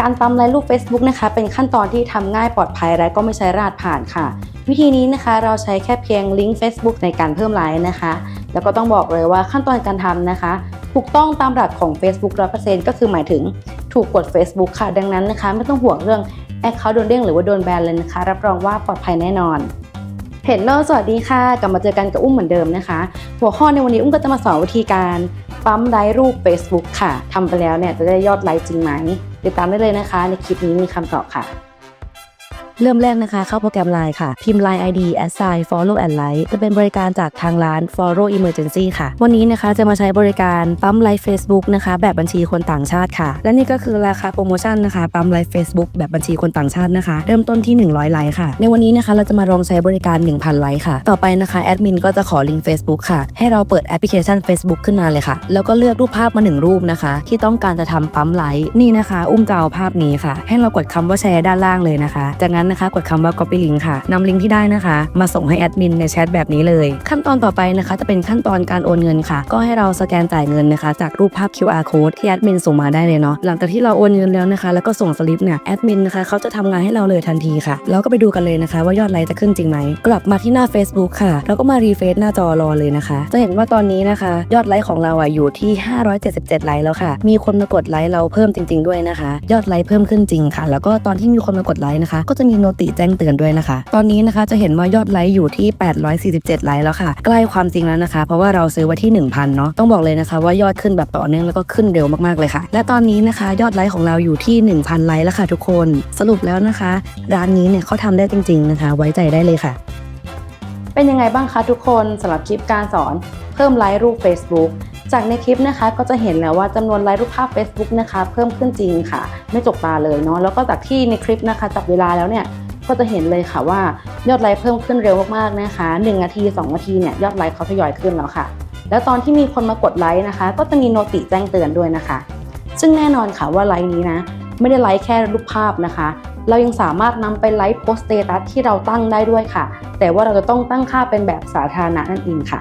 การปั๊มไลค์รูป Facebook นะคะ เป็นขั้นตอนที่ทำง่ายปลอดภัยและก็ไม่ใช้รหัสผ่านค่ะ วิธีนี้นะคะเราใช้แค่เพียงลิงก์ Facebook ในการเพิ่มไลค์นะคะ แล้วก็ต้องบอกเลยว่าขั้นตอนการทำนะคะ ถูกต้องตามหลักของ Facebook 100%ก็คือหมายถึงถูกกด Facebook ค่ะ ดังนั้นนะคะ ไม่ต้องห่วงเรื่องแอคเคาท์โดนเด้งหรือว่าโดนแบนเลยนะคะ รับรองว่าปลอดภัยแน่นอน เห็นโลสวัสดีค่ะ กลับมาเจอกันกับอุ้มเหมือนเดิมนะคะ หัวข้อในวันนี้อุ้มก็จะมาสอนวิธีการปั๊มไลค์รูป Facebook ค่ะทำไปแล้วเนี่ยจะได้ยอดไลค์จริงไหมติดตามได้เลยนะคะ ในคลิปนี้มีคำตอบค่ะ เริ่มแรกนะคะ เข้าโปรแกรม Line ค่ะ พิมพ์ Line ID assign follow and like จะเป็นบริการจากทางร้าน follow emergency ค่ะ วันนี้นะคะจะมาใช้บริการปั๊มไลฟ์ Facebook นะคะ แบบบัญชีคนต่างชาติค่ะ และนี่ก็คือราคาโปรโมชั่นนะคะ ปั๊มไลฟ์ Facebook แบบบัญชีคนต่างชาตินะคะ เริ่มต้นที่ 100 ไลค์ค่ะ ในวันนี้นะคะเราจะมาลองใช้บริการ 1,000 ไลค์ค่ะ ต่อไปนะคะแอดมินก็จะขอลิงก์ Facebook ค่ะ ให้เราเปิดแอปพลิเคชัน Facebook ขึ้นมาเลยค่ะ แล้วก็เลือกรูปภาพมาหนึ่งรูปนะคะ ที่ต้องการจะทำปั๊มไลค์นี่นะคะ อุ้มจะเอาภาพนี้ค่ะ ให้เรากดคำว่าแชร์ด้านล่างเลยนะคะ จากนั้นนะคะ กดคำว่า copy link ค่ะนำลิงก์ที่ได้นะคะ มาส่งให้แอดมินในแชทแบบนี้เลย ขั้นตอนต่อไปนะคะ จะเป็นขั้นตอนการโอนเงินค่ะ ก็ให้เราสแกนจ่ายเงินนะคะ จากรูปภาพ QR code ที่แอดมินส่งมาได้เลยเนาะหลังจากที่เราโอนเงินแล้วนะคะ แล้วก็ส่งสลิปเนี่ยแอดมินนะคะเขาจะทำงานให้เราเลยทันทีค่ะแล้วก็ไปดูกันเลยนะคะ ว่ายอดไลค์จะขึ้นจริงไหมกลับมาที่หน้า Facebook ค่ะ แล้วก็มารีเฟซหน้าจอรอเลยนะคะ จะเห็นว่าตอนนี้นะคะ ยอดไลค์ของเราอะอยู่ที่ 577 ไลค์แล้วค่ะ มีคนมากดไลค์เราเพิ่มจริง ๆด้วยนะคะ ยอดไลค์เพิ่มขึ้นจริงค่ะ แล้วก็ตอนที่มีคนมากดไลค์นะคะ ก็จะมีโนติแจ้งเตือนด้วยนะคะ ตอนนี้นะคะจะเห็นว่ายอดไลค์อยู่ที่ 847 ไลค์แล้วค่ะ ใกล้ความจริงแล้วนะคะ เพราะว่าเราซื้อไว้ที่ 1,000 เนาะต้องบอกเลยนะคะว่ายอดขึ้นแบบต่อเนื่องแล้วก็ขึ้นเร็วมากๆเลยค่ะ และตอนนี้นะคะ ยอดไลค์ของเราอยู่ที่ 1,000 ไลค์แล้วค่ะทุกคน สรุปแล้วนะคะ ร้านนี้เนี่ยเขาทำได้จริง ๆนะคะ ไว้ใจได้เลยค่ะ เป็นยังไงบ้างคะทุกคนสำหรับคลิปการสอนเพิ่มไลค์รูป Facebook จากในคลิปนะคะก็จะเห็นแล้วว่าจำนวนไลค์รูปภาพ Facebook นะคะเพิ่มขึ้นจริงค่ะ ไม่จกตาเลยเนาะแล้วก็จากที่ในคลิปนะคะจับเวลาแล้วเนี่ยก็จะเห็นเลยค่ะว่ายอดไลค์เพิ่มขึ้นเร็วมากๆนะคะ 1 นาที 2 นาทีเนี่ยยอดไลค์เขาทยอยขึ้นแล้วค่ะ แล้วตอนที่มีคนมากดไลค์นะคะ ก็จะมีโนติแจ้งเตือนด้วยนะคะ ซึ่งแน่นอนค่ะว่าไลค์นี้นะ ไม่ได้ไลค์แค่รูปภาพนะคะ เรายังสามารถนำไปไลค์โพสต์สเตตัสที่เราตั้งได้ด้วยค่ะ แต่ว่าเราจะต้องตั้งค่าเป็นแบบสาธารณะนั่นเองค่ะ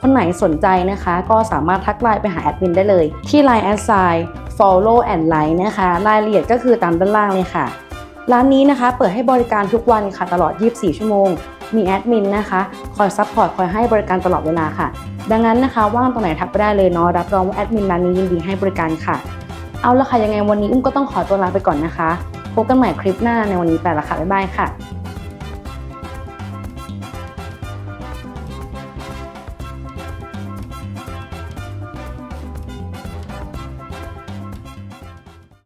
คนไหนสนใจนะคะ ก็สามารถทักไลน์ไปหาแอดมินได้เลย ที่ Line a s s i g n follow and like นะคะ รายละเอียดก็คือตามด้านล่างเลยค่ะ ร้านนี้นะคะ เปิดให้บริการทุกวันค่ะตลอด 24 ชั่วโมง มีแอดมินนะคะ คอยซัพพอร์ต คอยให้บริการตลอดเวลาค่ะ ดังนั้นนะคะว่างตรงไหนทักไปได้เลยเนาะ รับรองว่าแอดมินร้านนี้ยินดีให้บริการค่ะ เอาละค่ะยังไงวันนี้อุ้มก็ต้องขอตัวลาไปก่อนนะคะ พบกันใหม่คลิปหน้าในวันนี้ไปละค่ะ บ๊ายบายค่ะ